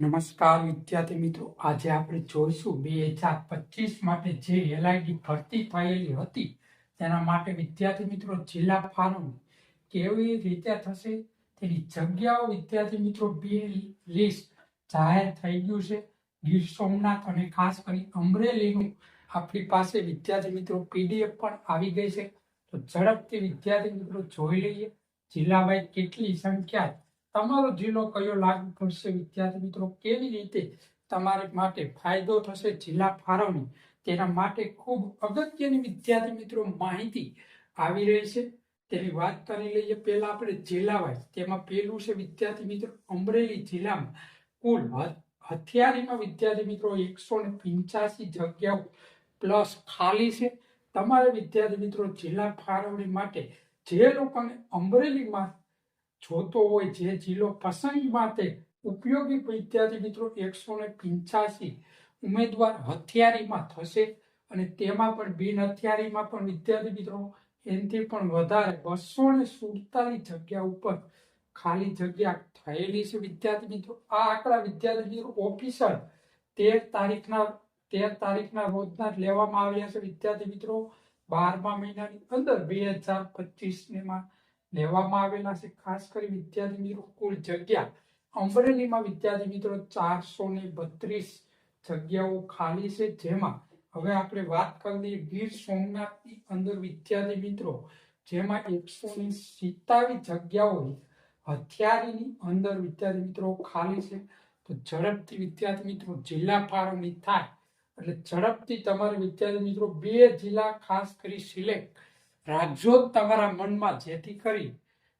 નમસ્કાર વિદ્યાર્થી મિત્રો, આજે આપણે જોઈશું બે હજાર પચીસ માટે જે એલઆઈડી ભરતી થયેલી હતી, તેના માટે વિદ્યાર્થી મિત્રો જિલ્લા ફાળવણી કેવી રીતે થશે, તેની જગ્યાઓ વિદ્યાર્થી મિત્રો બે લિસ્ટ જાહેર થઈ ગયું છે. ગીર સોમનાથ અને ખાસ કરી અમરેલીનું આપણી પાસે વિદ્યાર્થી મિત્રો પીડીએફ પણ આવી ગઈ છે. તો ઝડપથી વિદ્યાર્થી મિત્રો જોઈ લઈએ જિલ્લા વાઇઝ કેટલી સંખ્યા તમારો જિલ્લો કયો લાગુ પડશે વિદ્યાર્થી મિત્રો, કેવી રીતે તમારે માટે ફાયદો થશે જિલ્લા ફાળવણી? તેના માટે ખૂબ અગત્યની વિદ્યાર્થી મિત્રો માહિતી આવી રહી છે. તેની વાત કરી લઈએ પહેલા આપણે જિલ્લા વાઇઝ. તેમાં પહેલું છે વિદ્યાર્થી મિત્રો, અમરેલી જિલ્લામાં કુલ હથિયારીમાં વિદ્યાર્થી મિત્રો એકસો ને પંચ્યાસી જગ્યાઓ પ્લસ ખાલી છે. તમારે વિદ્યાર્થી મિત્રો, જિલ્લા ફાળવણી માટે જે લોકોને અમરેલીમાં જોતો હોય જે જિલ્લો પસંદ માટે ઉપયોગી વિદ્યાર્થી મિત્રો, એકસો ને પંચ્યાસી ઉમેદવાર હથિયારીમાં થશે અને તેમાં પણ બિન હથિયારીમાં પણ વિદ્યાર્થી મિત્રો, એનથી પણ વધારે બસો ને સુડતાલીસ જગ્યા ઉપર ખાલી જગ્યા થયેલી છે. વિદ્યાર્થી મિત્રો, આ આંકડા વિદ્યાર્થી મિત્રો, ઓફિસર તેર તારીખના તેર તારીખના રોજના લેવામાં આવ્યા છે. વિદ્યાર્થી મિત્રો, બારમા મહિનાની અંદર બે હજાર પચીસમાં લેવામાં આવેલા છે. ખાસ કરી વિદ્યાર્થી મિત્રો કુલ જગ્યા અમરેલીમાં વિદ્યાર્થી મિત્રો ચારસો ને બત્રીસ જગ્યાઓ ખાલી છે. જેમાં હવે આપણે વાત કરી દઈએ ગીર સોમનાથની અંદર વિદ્યાર્થી મિત્રો જેમાં એકસો ને સિત્તાવીસ જગ્યાઓ હથિયારીની અંદર વિદ્યાર્થી મિત્રો ખાલી છે. તો ઝડપથી વિદ્યાર્થી મિત્રો જિલ્લા ફાળવણી થાય. એટલે ઝડપથી તમારે વિદ્યાર્થી મિત્રો બે જિલ્લા ખાસ કરી સિલેક્ટ રાખજો તમારા મનમાં જેથી કરી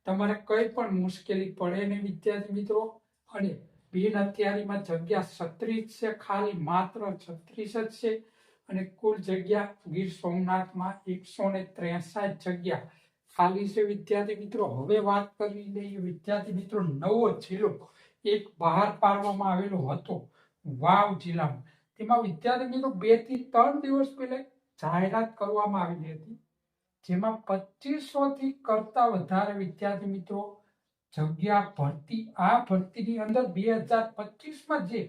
તમારે કઈ પણ મુશ્કેલી પડે નહીં વિદ્યાર્થી મિત્રો, અને બિન હથિયારીમાં જગ્યા છત્રીસ છે, ખાલી માત્ર છત્રીસ જ છે, અને કુલ જગ્યા ગીર સોમનાથમાં એકસો ને ત્રેસાઠ જગ્યા ખાલી છે વિદ્યાર્થી મિત્રો. હવે વાત કરી લઈએ વિદ્યાર્થી મિત્રો નવો જિલ્લો એક બહાર પાડવામાં આવેલો હતો, વાવ જિલ્લામાં. તેમાં વિદ્યાર્થી મિત્રો બેથી ત્રણ દિવસ પહેલા જાહેરાત કરવામાં આવેલી હતી. જેમાં પચીસો થી કરતા વધારે વિદ્યાર્થી મિત્રો જગ્યા ભરતી, આ ભરતીની અંદર બે હજાર પચીસમાં જે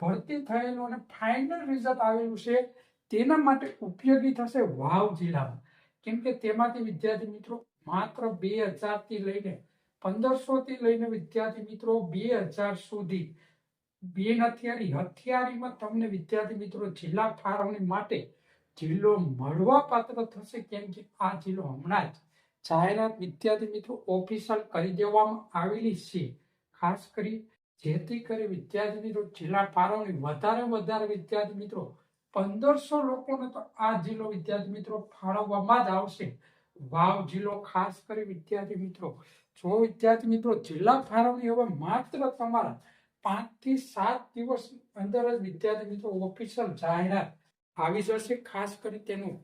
ભરતી થયેલું અને ફાઇનલ રિઝલ્ટ આવેલું છે, તેના માટે ઉપયોગી થશે વાવ જિલ્લામાં. કેમ કે તેમાંથી વિદ્યાર્થી મિત્રો માત્ર બે હજારથી લઈને પંદરસો થી લઈને વિદ્યાર્થી મિત્રો બે હજાર સુધી બેન હથિયારી, હથિયારીમાં તમને વિદ્યાર્થી મિત્રો જિલ્લા ફાળવણી માટે જિલ્લો મળવા પાત્ર થશે કેમ કે આ જિલ્લો હમણાં જ જાહેરાત વિદ્યાર્થી મિત્રો ઓફિશિયલ કરી દેવામાં આવેલી છે. ખાસ કરી જેથી કરી વિદ્યાર્થી મિત્રો જિલ્લા ફાળવણી વધારે વધારે વિદ્યાર્થી મિત્રો પંદરસો લોકોને તો આ જિલ્લો વિદ્યાર્થી મિત્રો ફાળવવામાં જ આવશે. વાવ જિલ્લો ખાસ કરી વિદ્યાર્થી મિત્રો જો વિદ્યાર્થી મિત્રો જિલ્લા ફાળવણી હવે માત્ર તમારા પાંચથી સાત દિવસ અંદર જ વિદ્યાર્થી મિત્રો ઓફિશિયલ જાહેરાત આવી જશે ખાસ કરી તેનું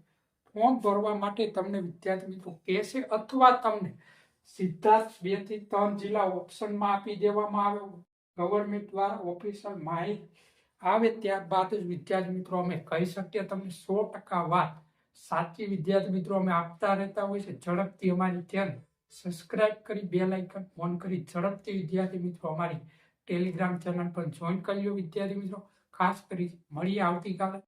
ફોર્મ ભરવા માટે તમને વિદ્યાર્થી મિત્રો કહેશે અથવા તમને સીધા બેથી ત્રણ જિલ્લા ઓપ્શનમાં આપી દેવામાં આવે ગવર્મેન્ટ દ્વારા ઓફિસર માહિતી આવે ત્યારબાદ જ વિદ્યાર્થી મિત્રો અમે કહી શકીએ. તમને સો ટકા વાત સાચી વિદ્યાર્થી મિત્રો અમે આપતા રહેતા હોય છે ઝડપથી અમારી ચેનલ સબસ્ક્રાઇબ કરી બે લાઇકન ઓન કરી ઝડપથી વિદ્યાર્થી મિત્રો અમારી ટેલિગ્રામ ચેનલ પર જોઈન કરી લો વિદ્યાર્થી મિત્રો. ખાસ કરી, મળીએ આવતીકાલે.